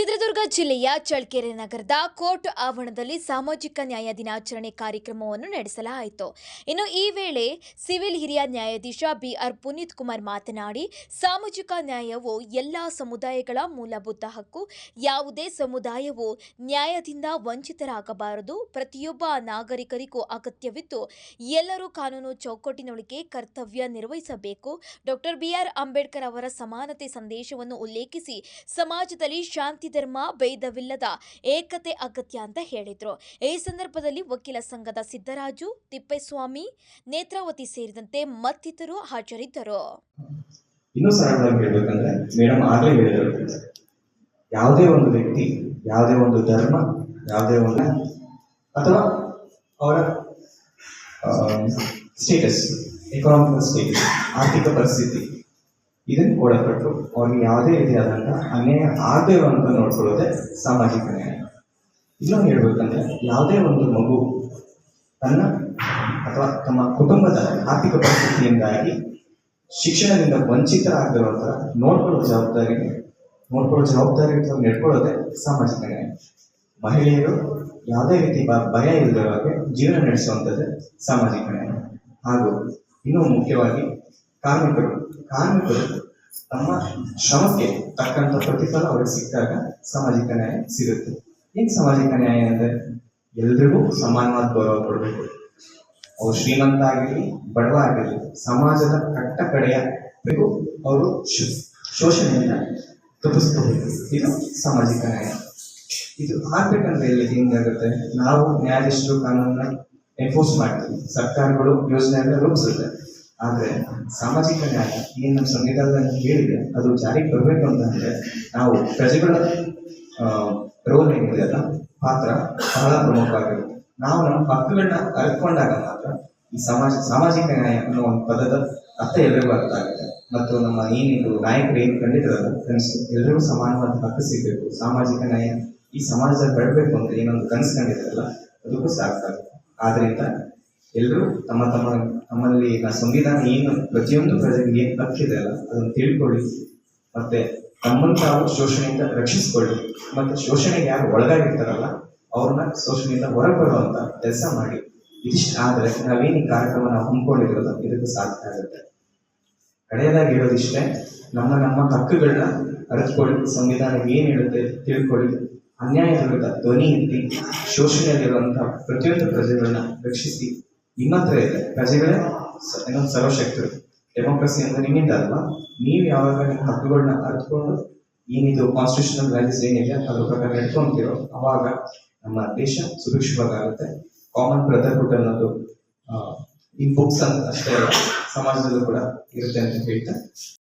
ಚಿತ್ರದುರ್ಗ ಜಿಲ್ಲೆಯ ಚಳ್ಕೆರೆ ನಗರದ ಕೋರ್ಟ್ ಆವರಣದಲ್ಲಿ ಸಾಮಾಜಿಕ ನ್ಯಾಯ ದಿನಾಚರಣೆ ಕಾರ್ಯಕ್ರಮವನ್ನು ನಡೆಸಲಾಯಿತು. ಇನ್ನು ಈ ವೇಳೆ ಸಿವಿಲ್ ಹಿರಿಯ ನ್ಯಾಯಾಧೀಶ ಬಿಆರ್ ಪುನೀತ್ ಕುಮಾರ್ ಮಾತನಾಡಿ, ಸಾಮಾಜಿಕ ನ್ಯಾಯವು ಎಲ್ಲ ಸಮುದಾಯಗಳ ಮೂಲಭೂತ ಹಕ್ಕು. ಯಾವುದೇ ಸಮುದಾಯವು ನ್ಯಾಯದಿಂದ ವಂಚಿತರಾಗಬಾರದು. ಪ್ರತಿಯೊಬ್ಬ ನಾಗರಿಕರಿಗೂ ಅಗತ್ಯವಿದ್ದು, ಎಲ್ಲರೂ ಕಾನೂನು ಚೌಕಟ್ಟಿನೊಳಗೆ ಕರ್ತವ್ಯ ನಿರ್ವಹಿಸಬೇಕು. ಡಾಕ್ಟರ್ ಬಿಆರ್ ಅಂಬೇಡ್ಕರ್ ಅವರ ಸಮಾನತೆ ಸಂದೇಶವನ್ನು ಉಲ್ಲೇಖಿಸಿ, ಸಮಾಜದಲ್ಲಿ ಶಾಂತಿ ಧರ್ಮ ಭೇದವಿಲ್ಲದ ಏಕತೆ ಅಗತ್ಯ ಅಂತ ಹೇಳಿದ್ರು. ಈ ಸಂದರ್ಭದಲ್ಲಿ ವಕೀಲ ಸಂಘದ ಸಿದ್ದರಾಜು, ತಿಪ್ಪೇಸ್ವಾಮಿ, ನೇತ್ರಾವತಿ ಸೇರಿದಂತೆ ಮತ್ತಿತರು ಹಾಜರಿದ್ದರು. ಇನ್ನೂ ಸರಳವಾಗಿ ಹೇಳ್ಬೇಕಂದ್ರೆ ಮೇಡಮ್ ಆಗಲೇ ಹೇಳಿದರು. ಯಾವುದೇ ಒಂದು ವ್ಯಕ್ತಿ, ಯಾವುದೇ ಒಂದು ಧರ್ಮ, ಯಾವುದೇ ಒಂದು ಅಥವಾ ಅವರ ಸ್ಟೇಟಸ್ ಎಕನಾಮಿಕಲ್ ಸ್ಟೇಟಸ್ ಆರ್ಥಿಕ ಪರಿಸ್ಥಿತಿ ಇದನ್ನು ಕೊಡಪಟ್ಟು ಅವ್ರಿಗೆ ಯಾವುದೇ ರೀತಿಯಾದಂಥ ಅನ್ಯಾಯ ಆಗದೇ ಅಂತ ನೋಡ್ಕೊಳ್ಳೋದೇ ಸಾಮಾಜಿಕ ನ್ಯಾಯ. ಇನ್ನೊಂದು ಹೇಳ್ಬೇಕಂದ್ರೆ ಯಾವುದೇ ಒಂದು ಮಗು ತನ್ನ ಅಥವಾ ತಮ್ಮ ಕುಟುಂಬದ ಆರ್ಥಿಕ ಪರಿಸ್ಥಿತಿಯಿಂದಾಗಿ ಶಿಕ್ಷಣದಿಂದ ವಂಚಿತರಾಗದಿರುವಂಥ ನೋಡ್ಕೊಳ್ಳೋ ಜವಾಬ್ದಾರಿ ನೋಡ್ಕೊಳ್ಳೋ ಜವಾಬ್ದಾರಿ ನೆಡ್ಕೊಳ್ಳೋದೆ ಸಾಮಾಜಿಕ ನ್ಯಾಯ. ಮಹಿಳೆಯರು ಯಾವುದೇ ರೀತಿ ಭಯ ಇಲ್ಲದ ಹಾಗೆ ಜೀವನ ನಡೆಸುವಂಥದ್ದು ಸಾಮಾಜಿಕ ನ್ಯಾಯ. ಹಾಗೂ ಇನ್ನೂ ಮುಖ್ಯವಾಗಿ ಕಾರ್ಮಿಕರು ಕಾರ್ಮಿಕರು ತಮ್ಮ ಶ್ರಮಕ್ಕೆ ತಕ್ಕಂಥ ಪ್ರತಿಫಲ ಅವರಿಗೆ ಸಿಕ್ಕಾಗ ಸಾಮಾಜಿಕ ನ್ಯಾಯ ಸಿಗುತ್ತೆ. ಏನ್ ಸಾಮಾಜಿಕ ನ್ಯಾಯ ಅಂದ್ರೆ? ಎಲ್ರಿಗೂ ಸಮಾನವಾದ ಗೌರವ ಕೊಡಬೇಕು. ಅವ್ರು ಶ್ರೀಮಂತ ಆಗಿರಲಿ, ಬಡವ ಆಗಿರಲಿ, ಸಮಾಜದ ಕಟ್ಟ ಕಡೆಯ ಅವರು ಶೋಷಣೆಯನ್ನ ತಪ್ಪಿಸ್ಕೋಬೇಕು. ಇದು ಸಾಮಾಜಿಕ ನ್ಯಾಯ. ಇದು ಆಗ್ಬೇಕಂದ್ರೆ ಇಲ್ಲಿ ಹೆಂಗಾಗುತ್ತೆ ನಾವು ನ್ಯಾಯಾಧೀಶರು ಕಾನೂನನ್ನ ಎನ್ಫೋರ್ಸ್ ಮಾಡ್ತೀವಿ. ಸರ್ಕಾರಗಳು ಯೋಜನೆಯನ್ನ ರೂಪಿಸುತ್ತೆ. ಆದರೆ ಸಾಮಾಜಿಕ ನ್ಯಾಯ ಏನು ನಮ್ಮ ಸಂವಿಧಾನದಲ್ಲಿ ಹೇಳಿದೆ ಅದು ಜಾರಿಗೆ ಬರಬೇಕು ಅಂತಂದರೆ ನಾವು ಪ್ರಜೆಗಳ ರೋಲ್ ಏನಿದೆ ಅಲ್ಲ, ಪಾತ್ರ ಬಹಳ ಪ್ರಮುಖವಾಗಿರುತ್ತೆ. ನಾವು ನಮ್ಮ ಹಕ್ಕುಗಳನ್ನ ಅರಿತುಕೊಂಡಾಗ ಮಾತ್ರ ಈ ಸಮಾಜ, ಸಾಮಾಜಿಕ ನ್ಯಾಯ ಅನ್ನೋ ಒಂದು ಪದದ ಅರ್ಥ ಎಲ್ಲರಿಗೂ ಅರ್ಥ ಆಗುತ್ತೆ. ಮತ್ತು ನಮ್ಮ ಏನಿದು ನಾಯಕರು ಏನು ಕಂಡಿದ್ದಾರಲ್ಲ ಕನಸು ಎಲ್ಲರಿಗೂ ಸಮಾನವಾದ ಹಕ್ಕು ಸಿಗಬೇಕು. ಸಾಮಾಜಿಕ ನ್ಯಾಯ ಈ ಸಮಾಜದಲ್ಲಿ ಬೆಳಬೇಕು ಅಂತ ಏನೊಂದು ಕನಸು ಕಂಡಿದ್ರಲ್ಲ ಅದಕ್ಕೂ ಸಾಕಾಗುತ್ತೆ ಆದ್ರಿಂದ ಎಲ್ಲರೂ ತಮ್ಮ ತಮ್ಮ ತಮ್ಮಲ್ಲಿ ನ- ಸಂವಿಧಾನ ಏನು ಪ್ರತಿಯೊಂದು ಪ್ರಜೆಗೆ ಏನು ಹಕ್ಕಿದೆ ಅಲ್ಲ, ಅದನ್ನು ತಿಳ್ಕೊಳ್ಳಿ. ಮತ್ತೆ ತಮ್ಮನ್ನು ತಾವು ಶೋಷಣೆಯಿಂದ ರಕ್ಷಿಸ್ಕೊಳ್ಳಿ. ಮತ್ತೆ ಶೋಷಣೆಗೆ ಯಾರು ಒಳಗಾಗಿರ್ತಾರಲ್ಲ, ಅವ್ರನ್ನ ಶೋಷಣೆಯಿಂದ ಹೊರಗೆ ಬರುವಂತ ಕೆಲಸ ಮಾಡಿ. ಇದಿಷ್ಟು ಆದ್ರೆ ನಾವೇನು ಈ ಕಾರ್ಯಕ್ರಮ ನಾವು ಹಮ್ಮಿಕೊಂಡಿರೋದು, ಇದಕ್ಕೆ ಸಾಧ್ಯ ಆಗುತ್ತೆ. ಕಡೆಯದಾಗಿ ಇರೋದಿಷ್ಟೇ ನಮ್ಮ ನಮ್ಮ ಹಕ್ಕುಗಳನ್ನ ಅರಿತುಕೊಳ್ಳಿ, ಸಂವಿಧಾನ ಏನು ಹೇಳುತ್ತೆ ತಿಳ್ಕೊಳ್ಳಿ. ವಿರುದ್ಧ ಧ್ವನಿ ಎತ್ತಿ ಶೋಷಣೆಯಲ್ಲಿರುವಂತಹ ಪ್ರತಿಯೊಂದು ಪ್ರಜೆಗಳನ್ನ ರಕ್ಷಿಸಿ ಹತ್ರ ಇದೆ. ಪ್ರಜೆಗಳೇ ಇನ್ನೊಂದು ಸರ್ವಶಕ್ತರು. ಡೆಮೋಕ್ರಸಿ ಅಂದ್ರೆ ನಿಮ್ಮಿಂದ ಅಲ್ವಾ? ನೀವು ಯಾವಾಗ ನಿಮ್ಮ ಹಕ್ಕುಗಳನ್ನ ಅರ್ಥಕೊಂಡು ಏನಿದು ಕಾನ್ಸ್ಟಿಟ್ಯೂಷನಲ್ ವ್ಯಾಲ್ಯೂಸ್ ಏನಿದೆ ಅದ್ರ ಪ್ರಕಾರ ನಡ್ಕೊಂತೀರೋ, ಅವಾಗ ನಮ್ಮ ದೇಶ ಸುಭಿಕ್ಷವಾಗುತ್ತೆ ಕಾಮನ್ ಬ್ರದರ್ಹುಡ್ ಅನ್ನೋದು ಈ ಬುಕ್ಸ್ ಅಂತ ಅಷ್ಟೇ ಸಮಾಜದಲ್ಲೂ ಕೂಡ ಇರುತ್ತೆ ಅಂತ ಹೇಳ್ತಾ